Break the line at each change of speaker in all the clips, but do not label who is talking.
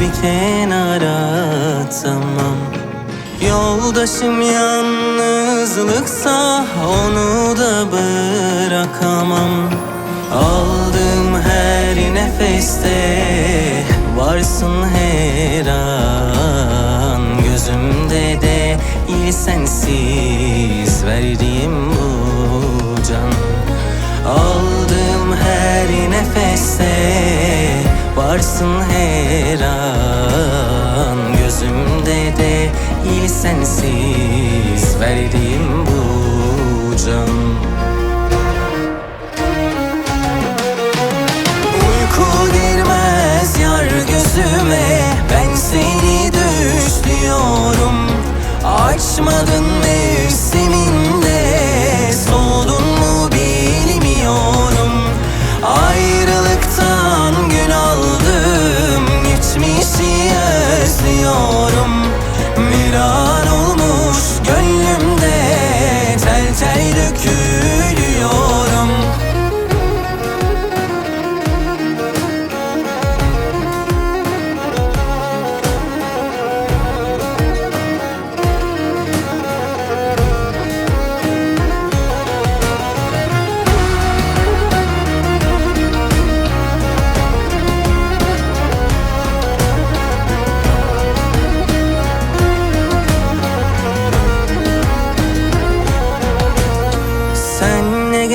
bir kenara tamam Yoldaşım yalnızlıksa onu da bırakamam. Aldığım her nefeste varsın her an. Gözümde de iyi sensiz verdiğim bu can. Aldığım her nefeste varsın her an. Gözümde de iyi sensiz. Verdiğim bu can. Uyku girmez yar gözüme. Ben seni düşlüyorum Açmadın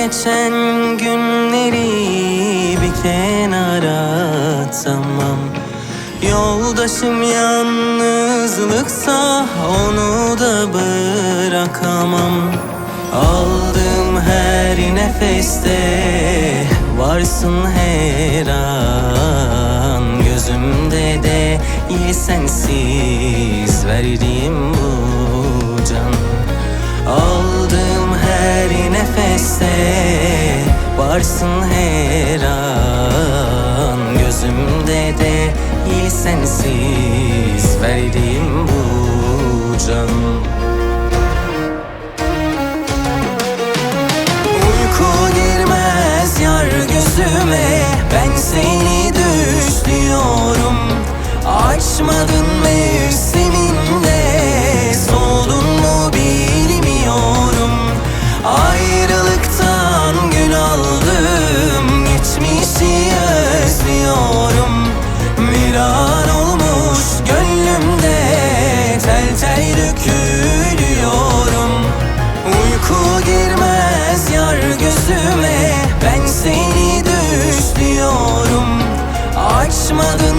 geçen günleri bir kenara tamam Yoldaşım yalnızlıksa onu da bırakamam. Aldığım her nefeste varsın her an. Gözümde de iyi sensiz verdiğim bu can. Aldığım her nefeste varsın her an. Gözümde de iyi sensiz verdiğim bu can gözüme Ben seni düşlüyorum Açmadın